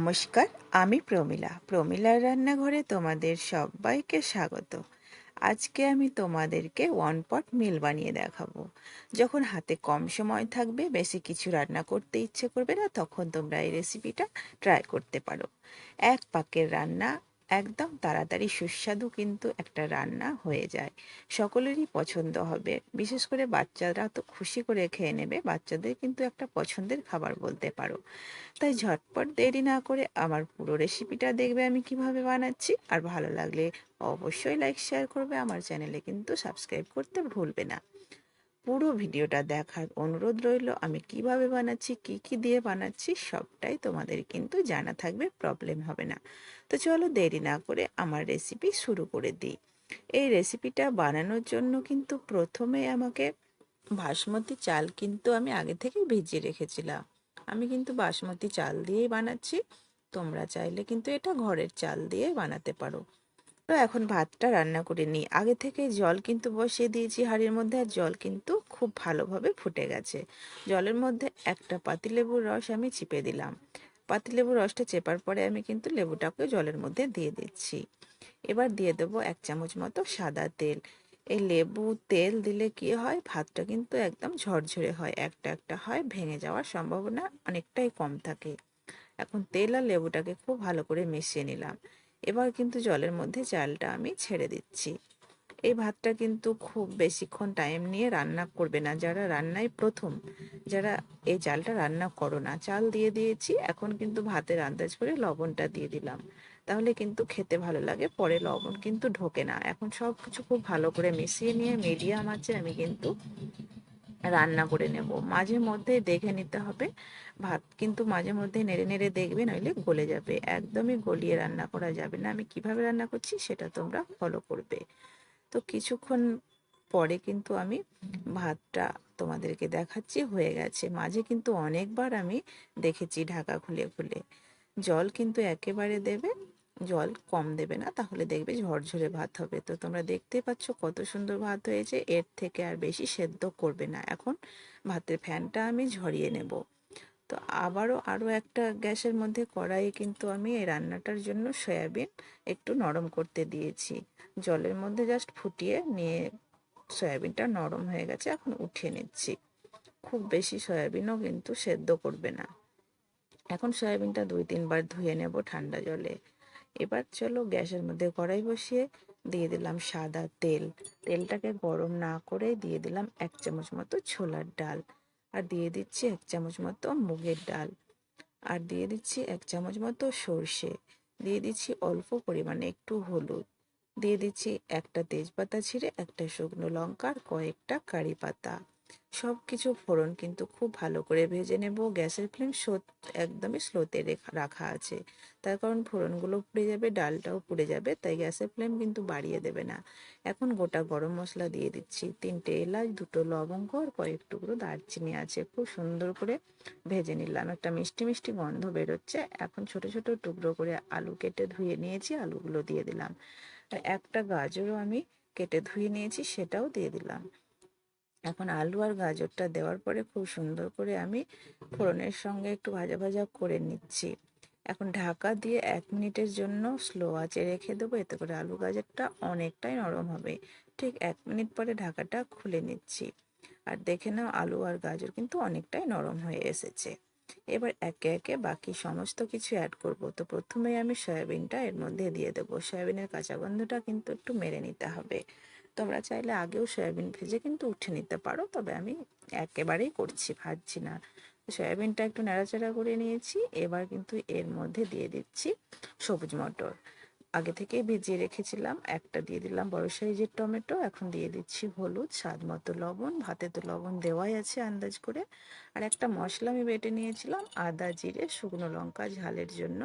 নমস্কার, আমি প্রমিলা। প্রমিলার রান্নাঘরে তোমাদের সবাইকে স্বাগত। আজকে আমি তোমাদেরকে ওয়ান পট মিল বানিয়ে দেখাবো। যখন হাতে কম সময় থাকবে, বেশি কিছু রান্না করতে ইচ্ছে করবে না, তখন তোমরা এই রেসিপিটা ট্রাই করতে পারো। এক পাকের রান্না একদম তাড়াতাড়ি সুস্বাদু কিন্তু একটা রান্না হয়ে যায়। সকলেরই পছন্দ হবে। বিশেষ করে বাচ্চারা তো খুশি করে খেয়ে নেবে। বাচ্চাদের কিন্তু একটা পছন্দের খাবার বলতে পারো। তাই ঝটপট দেরি না করে আমার পুরো রেসিপিটা দেখবে আমি কীভাবে বানাচ্ছি। আর ভালো লাগলে অবশ্যই লাইক শেয়ার করবে। আমার চ্যানেলে কিন্তু সাবস্ক্রাইব করতে ভুলবে না। পুরো ভিডিওটা দেখার অনুরোধ রইল, আমি কীভাবে বানাচ্ছি, কি কি দিয়ে বানাচ্ছি, সবটাই তোমাদের কিন্তু জানা থাকবে প্রবলেম হবে না। তো চলো দেরি না করে আমার রেসিপি শুরু করে দিই। এই রেসিপিটা বানানোর জন্য কিন্তু প্রথমে আমাকে বাসমতি চাল কিন্তু আমি আগে থেকেই ভিজিয়ে রেখেছিলাম। আমি কিন্তু বাসমতি চাল দিয়েই বানাচ্ছি, তোমরা চাইলে কিন্তু এটা ঘরের চাল দিয়ে বানাতে পারো। তো এখন ভাতটা রান্না করে নিই। আগে থেকে জল কিন্তু বসিয়ে দিয়েছি হাঁড়ির মধ্যে আর জল কিন্তু খুব ভালোভাবে ফুটে গেছে। জলের মধ্যে একটা পাতিলেবুর রস আমি চিপে দিলাম। পাতিলেবুর রসটা চেপার পরে আমি কিন্তু লেবুটাকে জলের মধ্যে দিয়ে দিচ্ছি। এবার দিয়ে দেবো এক চামচ মতো সাদা তেল। এই লেবু তেল দিলে কি হয়? ভাতটা কিন্তু একদম ঝরঝরে হয়, একটা একটা হয়, ভেঙে যাওয়ার সম্ভাবনা অনেকটাই কম থাকে। এখন তেল আর লেবুটাকে খুব ভালো করে মিশিয়ে নিলাম। এবার কিন্তু জলের মধ্যে চালটা আমি ছেড়ে দিচ্ছি। এই ভাতটা কিন্তু খুব বেশিক্ষণ টাইম নিয়ে রান্না করবে না। যারা রান্নায় প্রথম, যারা এই চালটা রান্না করো না, চাল দিয়ে দিয়েছি, এখন কিন্তু ভাতের আন্দাজ করে লবণটা দিয়ে দিলাম। তাহলে কিন্তু খেতে ভালো লাগে, পরে লবণ কিন্তু ঢোকে না। এখন সব কিছু খুব ভালো করে মিশিয়ে নিয়ে মিডিয়াম আছে আমি কিন্তু রান্না করে নেব। মাঝে মধ্যে দেখে নিতে হবে ভাত, কিন্তু মাঝে মধ্যে নেড়ে নেড়ে দেখবে, নইলে গলে যাবে। একদমই গলিয়ে রান্না করা যাবে না। আমি কীভাবে রান্না করছি সেটা তোমরা ফলো করবে। তো কিছুক্ষণ পরে কিন্তু আমি ভাতটা তোমাদেরকে দেখাচ্ছি, হয়ে গেছে। মাঝে কিন্তু অনেকবার আমি দেখেছি ঢাকা খুলে খুলে। জল কিন্তু একেবারে দেবে জল কম দেবে না, তাহলে দেখবে ঝরঝরে ভাত হবে। তো তোমরা দেখতে পাচ্ছ কত সুন্দর ভাত হয়েছে, এর থেকে আর বেশি সেদ্ধ করবে না। এখন ভাতের ফ্যানটা আমি ঝরিয়ে নেব। তো আবারও আরও একটা গ্যাসের মধ্যে কড়াইয়ে কিন্তু আমি এই রান্নাটার জন্য সয়াবিন একটু নরম করতে দিয়েছি। জলের মধ্যে জাস্ট ফুটিয়ে নিয়ে সয়াবিনটা নরম হয়ে গেছে, এখন উঠিয়ে নিচ্ছি। খুব বেশি সয়াবিনও কিন্তু সেদ্ধ করবে না। এখন সয়াবিনটা দুই তিনবার ধুয়ে নেব ঠান্ডা জলে। এবার চলো গ্যাসের মধ্যে কড়াই বসিয়ে দিয়ে দিলাম সাদা তেল। তেলটাকে গরম না করে দিয়ে দিলাম এক চামচ মতো ছোলার ডাল। আর দিয়ে দিচ্ছি এক চামচ মতো মুগের ডাল। আর দিয়ে দিচ্ছি এক চামচ মতো সর্ষে। দিয়ে দিচ্ছি অল্প পরিমাণে একটু হলুদ। দিয়ে দিচ্ছি একটা তেজপাতা ছিঁড়ে একটা শুকনো লঙ্কা আর কয়েকটা কারি পাতা। সব কিছু ফোড়ন কিন্তু খুব ভালো করে ভেজে নেব। গ্যাসের ফ্লেম একদমই স্লোতে রাখা আছে। তার কারণ ফোড়নগুলো পুড়ে যাবে, ডালটাও পুড়ে যাবে, তাই গ্যাসের ফ্লেম কিন্তু বাড়িয়ে দেবে না। এখন গোটা গরম মশলা দিয়ে দিচ্ছি। তিনটে এলাচ, দুটো লবঙ্গ আর কয়েক টুকরো দারচিনি আছে। খুব সুন্দর করে ভেজে নিলাম। একটা মিষ্টি মিষ্টি গন্ধ বেরোচ্ছে। এখন ছোট ছোট টুকরো করে আলু কেটে ধুয়ে নিয়েছি, আলুগুলো দিয়ে দিলাম। আর একটা গাজরও আমি কেটে ধুয়ে নিয়েছি, সেটাও দিয়ে দিলাম। এখন আলু আর গাজরটা দেওয়ার পরে খুব সুন্দর করে আমি ফোড়নের সঙ্গে একটু ভাজা ভাজা করে নিচ্ছি। এখন ঢাকা দিয়ে এক মিনিটের জন্য স্লো আঁচে রেখে দেবো, এতে করে আলু গাজরটা অনেকটাই নরম হবে। ঠিক এক মিনিট পরে ঢাকাটা খুলে নিচ্ছি। আর দেখে নাও, আলু আর গাজর কিন্তু অনেকটাই নরম হয়ে এসেছে। এবার একে একে বাকি সমস্ত কিছু অ্যাড করব। তো প্রথমেই আমি সয়াবিনটা এর মধ্যে দিয়ে দেবো। সয়াবিনের কাঁচা গন্ধটা কিন্তু একটু মেরে নিতে হবে। তোমরা চাইলে আগেও সয়াবিন ভেজে কিন্তু উঠে নিতে পারো, তবে আমি একেবারেই করছি, ভাজছি না। সয়াবিনটা একটু নাড়াচাড়া করে নিয়েছি, এবার কিন্তু এর মধ্যে দিয়ে দিচ্ছি সবুজ মটর। আগে থেকেই ভিজিয়ে রেখেছিলাম, একটা দিয়ে দিলাম বড় সাইজের টমেটো, এখন দিয়ে দিচ্ছি হলুদ, স্বাদ মতো লবণ, ভাতে তো লবণ দেওয়াই আছে আন্দাজ করে। আর একটা মশলা আমি বেটে নিয়েছিলাম, আদা, জিরে, শুকনো লঙ্কা, ঝালের জন্য।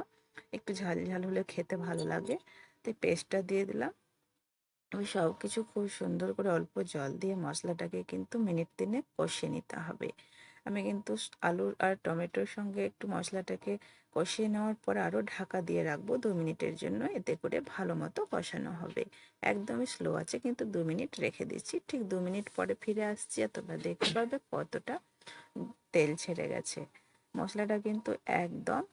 একটু ঝাল ঝাল হলে খেতে ভালো লাগে। তো পেস্টটা দিয়ে দিলাম। ওই সব কিছু খুব সুন্দর করে অল্প জল দিয়ে মশলাটাকে কিন্তু মিনিট তিনে কষিয়ে নিতে হবে। আমি কিন্তু আলু আর টমেটোর সঙ্গে একটু মশলাটাকে কষিয়ে নেওয়ার পর আরও ঢাকা দিয়ে রাখব দু মিনিটের জন্য। এতে করে ভালো মতো কষানো হবে। একদমই স্লো আছে, কিন্তু দু মিনিট রেখে দিচ্ছি। ঠিক দু মিনিট পরে ফিরে আসছি আর তোমরা দেখতে পাবে কতটা তেল ছেড়ে গেছে। মশলাটা কিন্তু একদম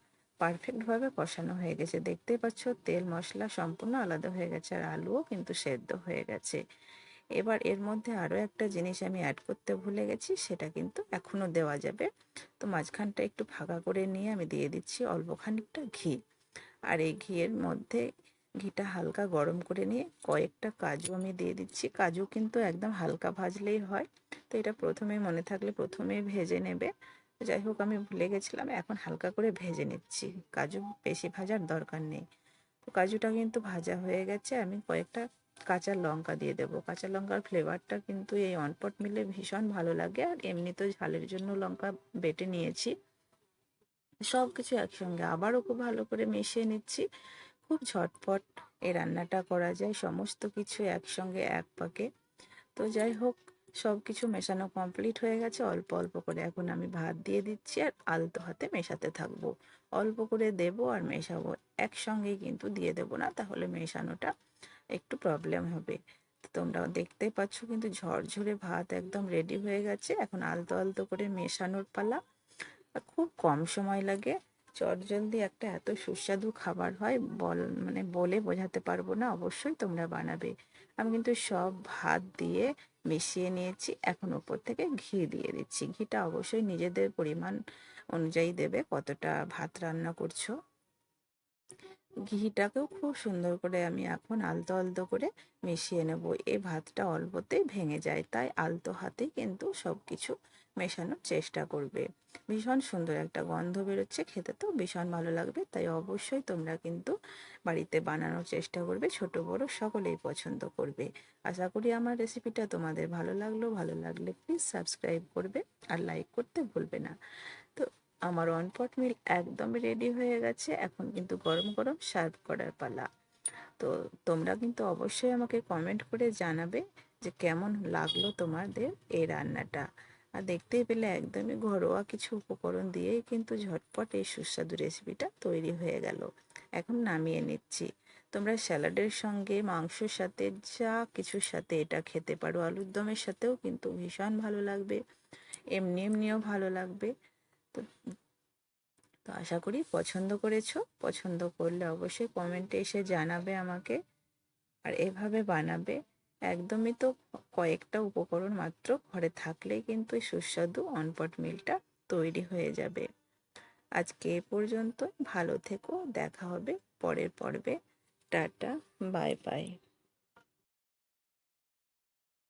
পারফেক্টভাবে কষানো হয়ে গেছে। দেখতেই পাচ্ছ, তেল, মশলা সম্পূর্ণ আলাদা হয়ে গেছে আর আলুও কিন্তু সেদ্ধ হয়ে গেছে। এবার এর মধ্যে আরও একটা জিনিস আমি অ্যাড করতে ভুলে গেছি, সেটা কিন্তু এখনও দেওয়া যাবে। তো মাঝখানটা একটু ফাঁকা করে নিয়ে আমি দিয়ে দিচ্ছি অল্প খানিকটা ঘি। আর এই ঘিয়ের মধ্যে ঘিটা হালকা গরম করে নিয়ে কয়েকটা কাজু আমি দিয়ে দিচ্ছি। কাজু কিন্তু একদম হালকা ভাজলেই হয়। তো এটা প্রথমে মনে থাকলে প্রথমে ভেজে নেবে। যাই হোক আমি ভুলে গেছিলাম। এখন হালকা করে ভেজে নিচ্ছি। কাজু বেশি ভাজার দরকার নেই। তো কাজুটা কিন্তু ভাজা হয়ে গেছে। আমি কয়েকটা কাঁচা লঙ্কা দিয়ে দেবো। কাঁচা লঙ্কার ফ্লেভারটা কিন্তু এই অনপট মিলে ভীষণ ভালো লাগে। আর এমনি তো ঝালের জন্য লঙ্কা বেটে নিয়েছি। সব কিছু একসঙ্গে। আবারও খুব ভালো করে মিশিয়ে নিচ্ছি। খুব ঝটপট এই রান্নাটা করা যায়। সমস্ত কিছু একসঙ্গে এক পাকে। তো যাই হোক সব কিছু মেশানো কমপ্লিট হয়ে গেছে। অল্প অল্প করে এখন আমি ভাত দিয়ে দিচ্ছি আর আলতো হাতে মেশাতে থাকব। অল্প করে দেব আর মেশাবো। একসঙ্গেই কিন্তু দিয়ে দেবো না, তাহলে মেশানোটা একটু প্রবলেম হবে। তোমরা দেখতে পাচ্ছ কিন্তু ঝরঝরে ভাত একদম রেডি হয়ে গেছে। এখন আলতো আলতো করে মেশানোর পালা। খুব কম সময় লাগে। চটজলদি একটা এত সুস্বাদু খাবার হয়, বল মানে বলে বোঝাতে পারব না। অবশ্যই তোমরা বানাবে। আমি কিন্তু সব ভাত দিয়ে মিশিয়ে নিয়েছি। এখন ওপর থেকে ঘি দিয়ে দিচ্ছি। ঘিটা অবশ্যই নিজেদের পরিমাণ অনুযায়ী দেবে কতটা ভাত রান্না করছ। ঘিটাকেও খুব সুন্দর করে আমি এখন আলতো আলতো করে মিশিয়ে নেব। এই ভাতটা অল্পতেই ভেঙে যায়, তাই আলতো হাতেই কিন্তু সব কিছু মেশানোর চেষ্টা করবে। ভীষণ সুন্দর একটা গন্ধ বেরোচ্ছে, খেতে তো ভীষণ ভালো লাগবে, তাই অবশ্যই তোমরা কিন্তু বাড়িতে বানানোর চেষ্টা করবে, ছোট বড় সকলেই পছন্দ করবে। আশা করি আমার রেসিপিটা তোমাদের ভালো লাগল, ভালো লাগলে প্লিজ সাবস্ক্রাইব করবে আর লাইক করতে ভুলবে না। তো আমার অনপট মিল একদম রেডি হয়ে গেছে। এখন কিন্তু গরম গরম সার্ভ করার পালা। তো তোমরা কিন্তু অবশ্যই আমাকে কমেন্ট করে জানাবে যে কেমন লাগল তোমাদের এই রান্নাটা। আর দেখতেই পেলে একদমই ঘরোয়া কিছু উপকরণ দিয়েই কিন্তু ঝটপট এই সুস্বাদু রেসিপিটা তৈরি হয়ে গেল। এখন নামিয়ে নিচ্ছি। তোমরা স্যালাডের সঙ্গে মাংসর সাথে যা কিছুর সাথে এটা খেতে পারো। আলুর দমের সাথেও কিন্তু ভীষণ ভালো লাগবে। এমনি এমনিও ভালো লাগবে। তো তো আশা করি পছন্দ করেছ। পছন্দ করলে অবশ্যই কমেন্টে এসে জানাবে আমাকে। আর এভাবে বানাবে, একদমই তো কয়েকটা উপকরণ মাত্র ঘরে থাকলেই কিন্তু সুস্বাদু অনপট মিলটা তৈরি হয়ে যাবে। আজকে এ পর্যন্ত ভালো থেকো, দেখা হবে পরের পর্বে। Tata, bye bye.